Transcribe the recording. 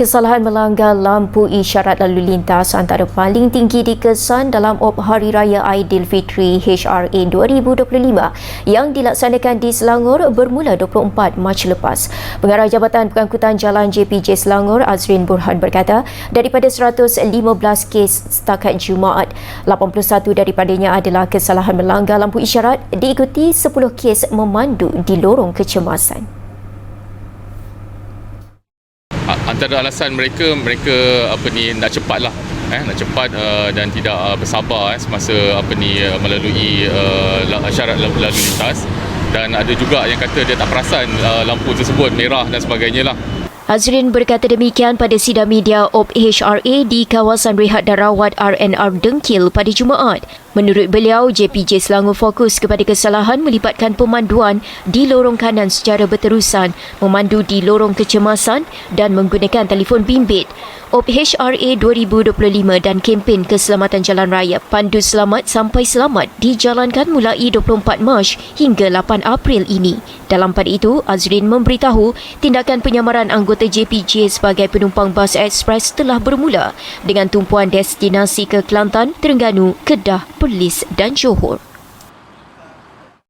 Kesalahan melanggar lampu isyarat lalu lintas antara paling tinggi dikesan dalam OP Hari Raya Aidilfitri HRA 2025 yang dilaksanakan di Selangor bermula 24 Mac lepas. Pengarah Jabatan Pengangkutan Jalan JPJ Selangor Azrin Burhan berkata, daripada 115 kes setakat Jumaat, 81 daripadanya adalah kesalahan melanggar lampu isyarat diikuti 10 kes memandu di lorong kecemasan. Antara alasan mereka mereka apa ni nak cepat lah eh nak cepat uh, dan tidak uh, bersabar eh, semasa apa ni uh, melalui uh, syarat lalu lintas. Dan ada juga yang kata dia tak perasan uh, lampu tersebut merah dan sebagainya lah Azrin berkata demikian pada sidang media OP HRA di kawasan rehat dan rawat RNR Dengkil pada Jumaat. Menurut beliau, JPJ Selangor fokus kepada kesalahan melibatkan pemanduan di lorong kanan secara berterusan, memandu di lorong kecemasan dan menggunakan telefon bimbit. OP HRA 2025 dan kempen keselamatan jalan raya Pandu Selamat Sampai Selamat dijalankan mulai 24 Mac hingga 8 April ini. Dalam pada itu, Azrin memberitahu tindakan penyamaran anggota JPJ sebagai penumpang bas ekspres telah bermula dengan tumpuan destinasi ke Kelantan, Terengganu, Kedah, Perlis dan Johor.